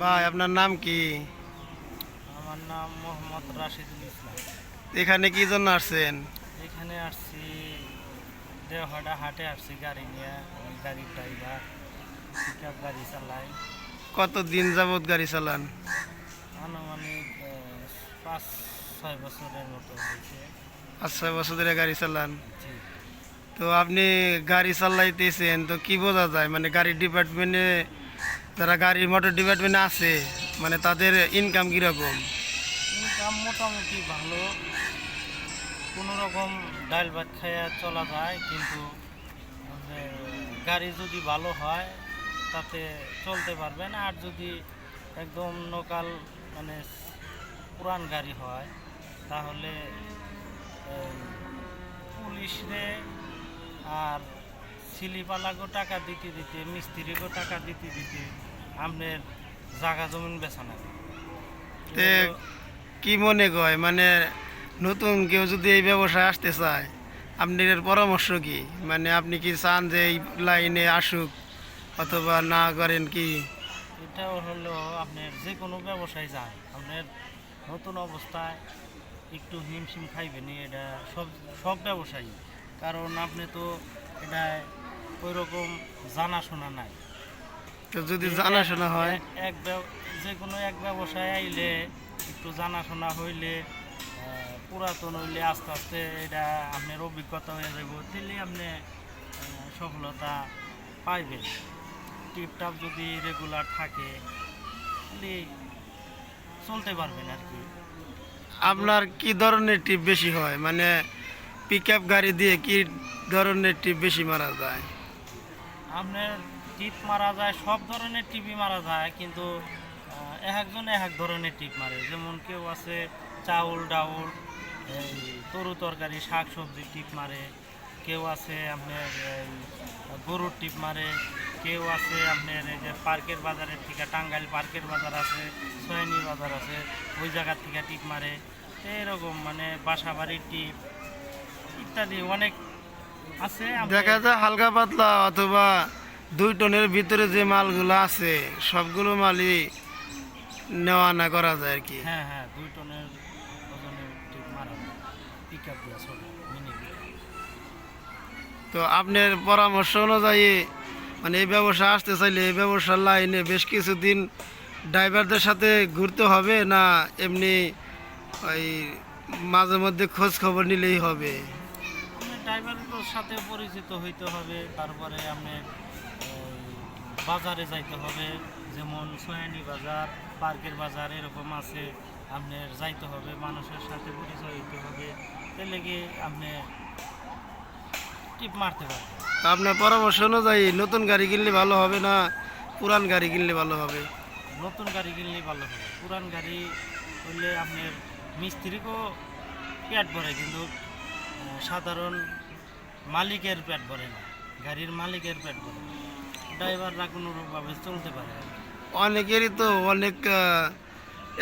ভাই আপনার নাম কি? আমার নাম মোহাম্মদ রাশিদুল ইসলাম। এখানে কি জন্য আসছেন? এখানে আসছি দেওহাটা হাটে আসছি গাড়ি নিয়ে গাড়ির ড্রাইভার পিক আপ গাড়ি চালাই। কত দিন যাবত গাড়ি চালান? আনুমানিক পাঁচ ছয় বছরের মতো হয়েছে। পাঁচ ছয় বছর ধরে গাড়ি চালান? জি। তো আপনি গাড়ি চালাইতেছেন তো কি বোঝা যায়? মানে গাড়ির ডিপার্টমেন্টে যারা গাড়ির মোটর ডিপার্টমেন্টে আছে মানে তাদের ইনকাম কীরকম? ইনকাম মোটামুটি ভালো। কোনো রকম ডাল ভাত খাইয়া চলা যায় কিন্তু মানে গাড়ি যদি ভালো হয় তাতে চলতে পারবেন আর যদি একদম লোকাল মানে পুরান গাড়ি হয় তাহলে এই, পুলিশরে আর সিলিপালাগো টাকা দিতে দিতে মিস্ত্রিকেও টাকা দিতে দিতে আপনার জায়গা জমিন লাগে তে কি মনে কয়? মানে নতুন কেউ যদি এই ব্যবসায় আসতে চায় আপনার পরামর্শ কি? মানে আপনি কি চান যে এই লাইনে আসুক অথবা না করেন কি? এটা হলো আপনার যে কোনো ব্যবসায় যান আপনার নতুন অবস্থায় একটু হিমশিম খাইবেন এটা সব সব ব্যবসায়ী কারণ আপনি তো এটা ওই রকম জানাশোনা নাই। তো যদি জানাশোনা হয়? এক- যে কোনো এক ব্যবসায় আইলে একটু জানাশোনা হইলে পুরাতন হইলে আস্তে আস্তে এটা আপনার অভিজ্ঞতা হয়ে যাব তাহলে আপনি সফলতা পাইবেন। টিপটাপ যদি রেগুলার থাকে তাহলে চলতে পারবেন আর কি। আপনার কি ধরনের টিপ বেশি হয়? মানে পিক গাড়ি দিয়ে কি ধরনের টিপ বেশি মারা যায়? আপনার টিপ মারা যায়, সব ধরনের টিপই মারা যায়, কিন্তু এক একজন এক ধরনের টিপ মারে। যেমন কেউ আছে চাউল, ডাউল তরু তরকারি শাক সবজি টিপ মারে। কেউ আছে আপনার গরুর টিপ মারে। কেউ আছে আপনার, এই যে পার্কের বাজারের থেকে টাঙ্গাইল পার্কের বাজার আছে, সয়ানি বাজার আছে, ওই জায়গার থেকে টিপ মারে। এরকম মানে বাসা বাড়ির টিপ ইত্যাদি অনেক আছে। দেখা যায় হালকা পাতলা অথবা দুই টনের ভিতরে যে মালগুলো আছে সবগুলো মালই নেওয়া না করা যায় আর কি। হ্যাঁ হ্যাঁ দুই টনের তো আপনার পরামর্শ অনুযায়ী মানে এই ব্যবসা আসতে চাইলে এই ব্যবসার লাইনে বেশ কিছুদিন ড্রাইভারদের সাথে ঘুরতে হবে না এমনি ওই মাঝে মধ্যে খোঁজ খবর নিলেই হবে? আপনার ড্রাইভারের সাথে পরিচিত হইতে হবে তারপরে আপনার এই, বাজারে যাইতে হবে। যেমন সোয়ানি বাজার পার্কের বাজার এরকম আছে আপনার যাইতে হবে মানুষের সাথে পরিচয় হইতে হবে। তাহলে কি আপনি টিপ মারতে পারবেন। আপনার পরামর্শ অনুযায়ী নতুন গাড়ি কিনলে ভালো হবে না পুরান গাড়ি কিনলে ভালো হবে? নতুন গাড়ি কিনলে ভালো হবে। পুরান গাড়ি হইলে আপনার মিস্ত্রিকেও পেট ভরে কিন্তু সাধারণ মালিকের পেট ভরে না। গাড়ির মালিকের পেট ভরে ড্রাইভাররা কোনোভাবে চলতে পারে অনেকেরই তো অনেক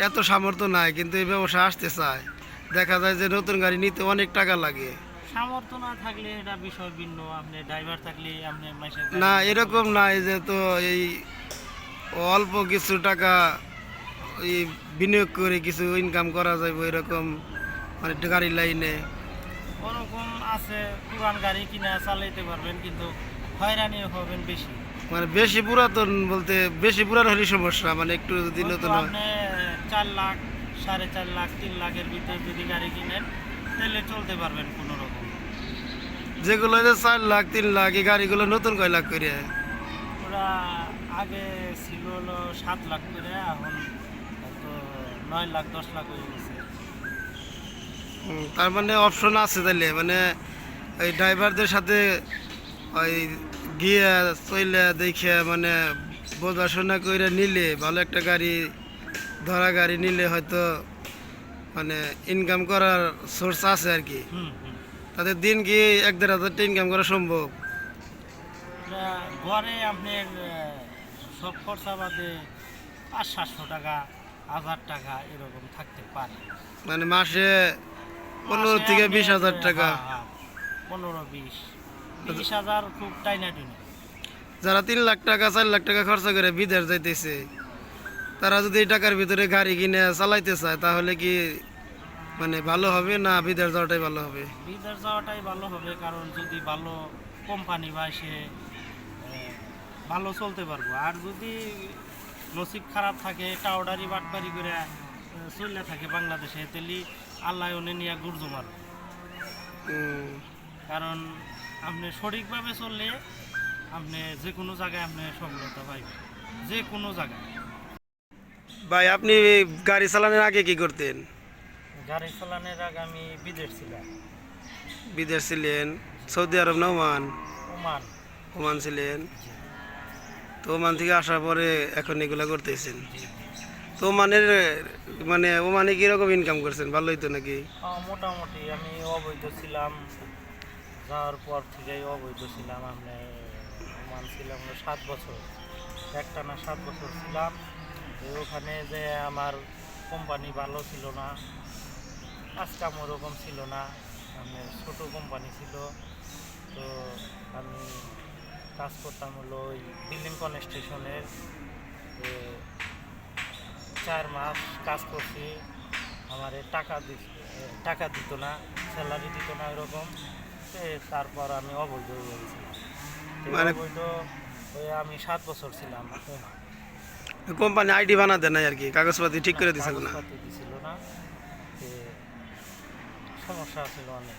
এত সামর্থ্য নাই কিন্তু এই ব্যবসা আসতে চায়। দেখা যায় যে নতুন গাড়ি নিতে অনেক টাকা লাগে। সামর্থ্য না থাকলে এটা বিষয় ভিন্ন আপনি ড্রাইভার থাকলে আপনি না এরকম নাই যে তো এই অল্প কিছু টাকা এই বিনিয়োগ করে কিছু ইনকাম করা যাবে এরকম মানে গাড়ি লাইনে। ওরকম আছে পুরান গাড়ি কিনা চালাইতে পারবেন কিন্তু হয়রানিও হবেন বেশি। মানে বেশি পুরাতন বলতে বেশি পুরান হলে সমস্যা মানে একটু যদি নতুন হয়। চার লাখ সাড়ে চার লাখ তিন লাখের ভিতরে যদি গাড়ি কিনেন তাহলে চলতে পারবেন কোনো রকম যেগুলো যে চার লাখ তিন লাখ এই গাড়িগুলো নতুন কয় লাখ করে? ওরা আগে ছিল হলো সাত লাখ করে এখন তো নয় লাখ দশ লাখ হয়ে গেছে। তার মানে অপশন আছে তাহলে মানে ওই ড্রাইভারদের সাথে ওই গিয়ে চইলে দেখে মানে বোঝাশোনা করে নিলে ভালো একটা গাড়ি ধরা গাড়ি নিলে হয়তো মানে ইনকাম করার সোর্স আছে আর কি। তাদের দিন কি এক দেড় হাজারটা ইনকাম করা সম্ভব? আপনার সব খরচা বাদে পাঁচ সাতশো টাকা হাজার টাকা এরকম থাকতে পারে। মানে মাসে পনেরো থেকে বিশ হাজার হ্যাঁ, টাকা হ্যাঁ, পনেরো বিশ। হাজার খুব টাইনা টুনি যারা তিন লাখ টাকা চার লাখ টাকা খরচা করে বিদেশ যাইতেছে তারা যদি এই টাকার ভিতরে গাড়ি কিনে চালাইতে চায় তাহলে কি মানে ভালো হবে না বিদেশ যাওয়াটাই ভালো হবে? বিদেশ যাওয়াটাই ভালো হবে কারণ যদি ভালো কোম্পানি বা সে ভালো চলতে পারব। আর যদি নসিব খারাপ থাকে টাওডারি বাটবারি করে চললে থাকে বাংলাদেশে তাহলে আল্লাহ নিয়ে গুর্জু মারবে কারণ আপনি সঠিকভাবে চললে আপনি যে কোনো জায়গায় আপনি সফলতা পাইবেন। যে কোনো জায়গায়। ভাই আপনি গাড়ি চালানোর আগে কি করতেন? গাড়ি চালানোর আগে আমি বিদেশ ছিলাম। বিদেশ ছিলেন? সৌদি আরব না ওমান? ওমান। ওমান ছিলেন? তো ওমান থেকে আসার পরে এখন এগুলা করতেছেন? তো ওমানের মানে ওমানে কীরকম ইনকাম করছেন? ভালোই তো নাকি? মোটামুটি আমি অবৈধ ছিলাম। যাওয়ার পর থেকেই অবৈধ ছিলাম আমি ওমান ছিলাম সাত বছর। একটা না সাত বছর ছিলাম ওখানে যে আমার কোম্পানি ভালো ছিল না, কাজকাম ওরকম ছিল না আমি ছোটো কোম্পানি ছিল, তো আমি কাজ করতাম হলো ওই বিল্ডিং কনস্ট্রাকশনের চার মাস কাজ করছি, আমার টাকা টাকা দিত না স্যালারি দিত না, এরকম। তো তারপর আমি অবৈধ হয়ে গেছিলাম। মানে- অবৈধ হয়ে আমি সাত বছর ছিলাম। কোম্পানি আইডি বানাতে নাই আর কি কাগজপাতি ঠিক করে দিছিল না? দিছিল না। সমস্যা ছিল অনেক।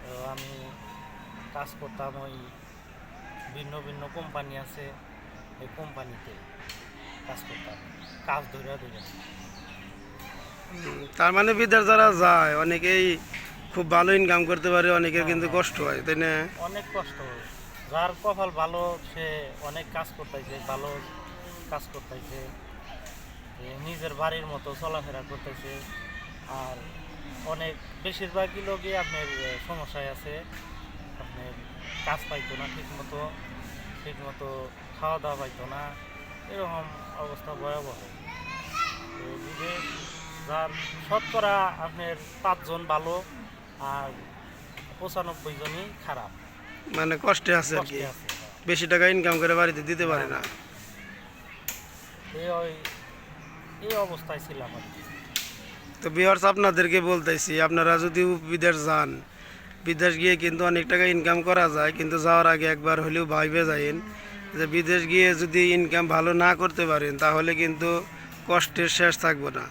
তো আমি কাজ করতাম ওই ভিন্ন ভিন্ন কোম্পানি আছে এই কোম্পানিতে কাজ করতাম কাজ ধরে ধরে তার মানে বিদেশ যারা যায় অনেকেই খুব ভালো ইনকাম করতে পারে অনেকের কিন্তু কষ্ট হয় তাই না? অনেক কষ্ট যার কপাল ভালো সে অনেক কাজ করতেছে ভালো কাজ করতেছে। নিজের বাড়ির মতো চলাফেরা করতেছে। আর অনেক বেশিরভাগই লোকই আপনার সমস্যায় আছে। আপনার কাজ পাইতো না ঠিক মতো ঠিক মতো খাওয়া দাওয়া পাইতো না। এরকম অবস্থা ভয়াবহ। যার শতকরা আপনার পাঁচজন ভালো আর পঁচানব্বই জনই খারাপ। মানে কষ্টে আছে আর কি। বেশি টাকা ইনকাম করে বাড়িতে দিতে পারে না। এই অবস্থায় ছিলাম আর কি। তো বিহার্স আপনাদেরকে বলতেছি আপনারা যদি বিদেশ যান বিদেশ গিয়ে কিন্তু অনেক টাকা ইনকাম করা যায় কিন্তু যাওয়ার আগে একবার হলেও ভাইবে যাইন যে বিদেশ গিয়ে যদি ইনকাম ভালো না করতে পারেন তাহলে কিন্তু কষ্টের শেষ থাকবে না।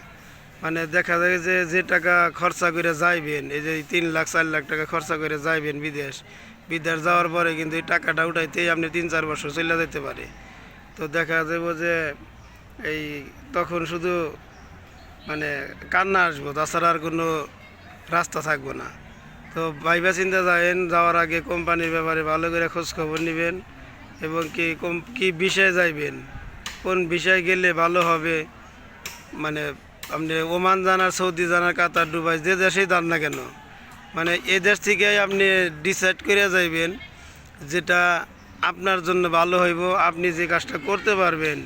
মানে দেখা যায় যে যে টাকা খরচা করে যাইবেন, এই যে তিন লাখ, চার লাখ টাকা খরচা করে যাইবেন বিদেশ বিদেশ যাওয়ার পরে কিন্তু এই টাকাটা উঠাইতেই আপনি তিন, চার বছর চলে যেতে পারে। তো দেখা যাব যে এই তখন শুধু মানে কান্না আসব, তাছাড়া আর কোনো রাস্তা থাকব না। তো ভাইবা চিন্তা যাবেন যাওয়ার আগে কোম্পানির ব্যাপারে ভালো করে খোঁজ খবর নেবেন এবং কি কোম, কী বিষয়ে যাইবেন, কোন বিষয়ে গেলে ভালো হবে মানে আপনি ওমান জানার, সৌদি জানার, কাতার, দুবাই, যে দেশেই যান না কেন মানে এ দেশ থেকে আপনি ডিসাইড করে যাইবেন যেটা আপনার জন্য ভালো হইব, আপনি যে কাজটা করতে পারবেন,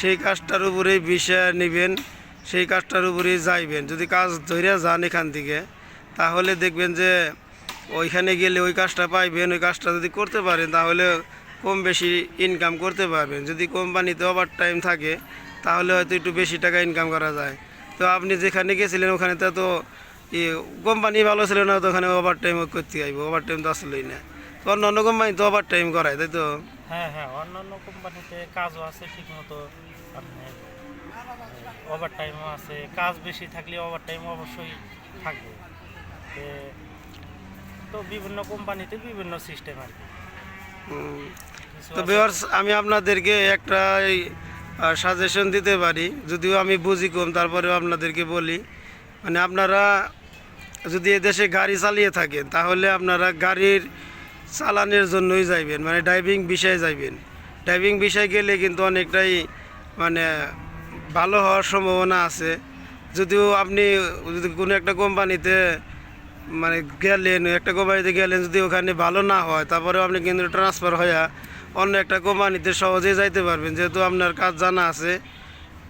সেই কাজটার উপরেই বিষয় নেবেন, সেই কাজটার উপরেই যাইবেন। যদি কাজ ধরে যান এখান থেকে, তাহলে দেখবেন যে ওইখানে গেলে ওই কাজটা পাইবেন, ওই কাজটা যদি করতে পারেন, তাহলে কম বেশি ইনকাম করতে পারবেন। যদি কোম্পানিতে ওভার টাইম থাকে, তাহলে হয়তো একটু বেশি টাকা ইনকাম করা যায়। তো আপনি যেখানে গেছিলেন ওখানে তো তো কোম্পানি ভালো ছিল না তো ওখানে ওভার টাইম করতে আইব। ওভার টাইম তো আসলেই না। তো অন্য অন্য কোম্পানি তো ওভার টাইম করায় তাই তো? হ্যাঁ হ্যাঁ অন্যান্য কোম্পানিতে কাজও আছে ঠিক মতো ওভার টাইমও আছে। কাজ বেশি থাকলে ওভার টাইম অবশ্যই থাকবে। তো বিভিন্ন কোম্পানিতে বিভিন্ন সিস্টেম আর কি। তো আমি আপনাদেরকে একটা সাজেশন দিতে পারি। যদিও আমি বুঝি কম, তারপরেও আপনাদেরকে বলি। মানে আপনারা যদি এদেশে গাড়ি চালিয়ে থাকেন, তাহলে আপনারা গাড়ির চালানোর জন্যই যাইবেন মানে ড্রাইভিং বিষয়ে যাইবেন। ড্রাইভিং বিষয়ে গেলে কিন্তু অনেকটাই মানে ভালো হওয়ার সম্ভাবনা আছে। যদিও আপনি যদি কোনো একটা কোম্পানিতে মানে গেলেন, একটা কোম্পানিতে গেলেন যদি ওখানে ভালো না হয়, তারপরেও আপনি কিন্তু ট্রান্সফার হয়ে অন্য একটা কোম্পানিতে সহজেই যাইতে পারবেন। যেহেতু আপনার কাজ জানা আছে,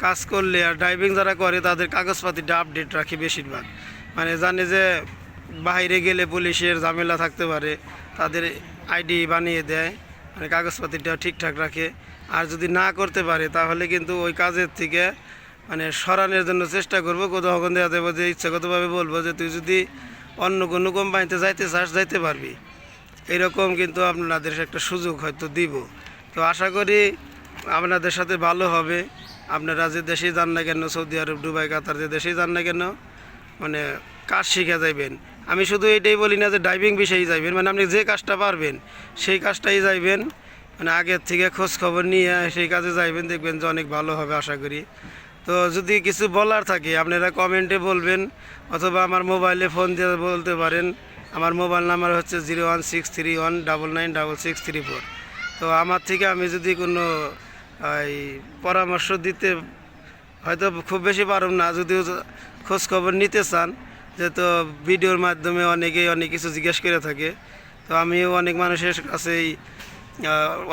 কাজ করলে আর ড্রাইভিং যারা করে, তাদের কাগজপাতিটা আপডেট রাখি বেশিরভাগ। মানে জানে যে বাইরে গেলে পুলিশের ঝামেলা থাকতে পারে, তাদের আইডি বানিয়ে দেয় মানে কাগজপাতিটা ঠিকঠাক রাখে। আর যদি না করতে পারে, তাহলে কিন্তু ওই কাজের থেকে মানে সরানোর জন্য চেষ্টা করব। কোথাও দেখা যাব যে ইচ্ছাগতভাবে বলব যে, তুই যদি অন্য কোনো কোম্পানিতে যাইতে চাস, যাইতে পারবি। এরকম কিন্তু আপনাদের একটা সুযোগ হয়তো দিব। তো আশা করি আপনাদের সাথে ভালো হবে। আপনারা যে দেশেই যান না কেন, সৌদি আরব, দুবাই, কাতার যে দেশেই যান না কেন মানে কাজ শিখে যাইবেন। আমি শুধু এটাই বলি না যে ড্রাইভিং বিষয়েই যাইবেন মানে আপনি যে কাজটা পারবেন, সেই কাজটাই যাইবেন। মানে আগের থেকে খোঁজ খবর নিয়ে সেই কাজে যাইবেন, দেখবেন যে অনেক ভালো হবে আশা করি। তো যদি কিছু বলার থাকে, আপনারা কমেন্টে বলবেন, অথবা আমার মোবাইলে ফোন দিয়ে বলতে পারেন। আমার মোবাইল নাম্বার হচ্ছে zero one six three one double nine double six three four. তো আমার থেকে আমি যদি কোনো, এই, পরামর্শ দিতে হয়তো খুব বেশি পারব না, যদিও খোঁজ খবর নিতে চান, যেহেতু ভিডিওর মাধ্যমে অনেকেই অনেক কিছু জিজ্ঞেস করে থাকে। তো আমিও অনেক মানুষের কাছেই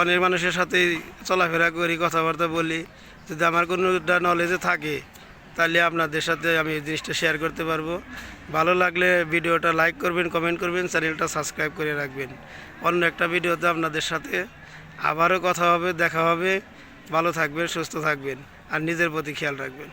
অনেক মানুষের সাথেই চলাফেরা করি, কথাবার্তা বলি। যদি আমার কোনোটা নলেজে থাকে তাহলে আপনাদের সাথে আমি এই জিনিসটা শেয়ার করতে পারব। ভালো লাগলে ভিডিওটা লাইক করবেন কমেন্ট করবেন চ্যানেলটা সাবস্ক্রাইব করে রাখবেন। অন্য একটা ভিডিওতে আপনাদের সাথে আবারও কথা হবে, দেখা হবে। ভালো থাকবেন, সুস্থ থাকবেন, আর নিজের প্রতি খেয়াল রাখবেন।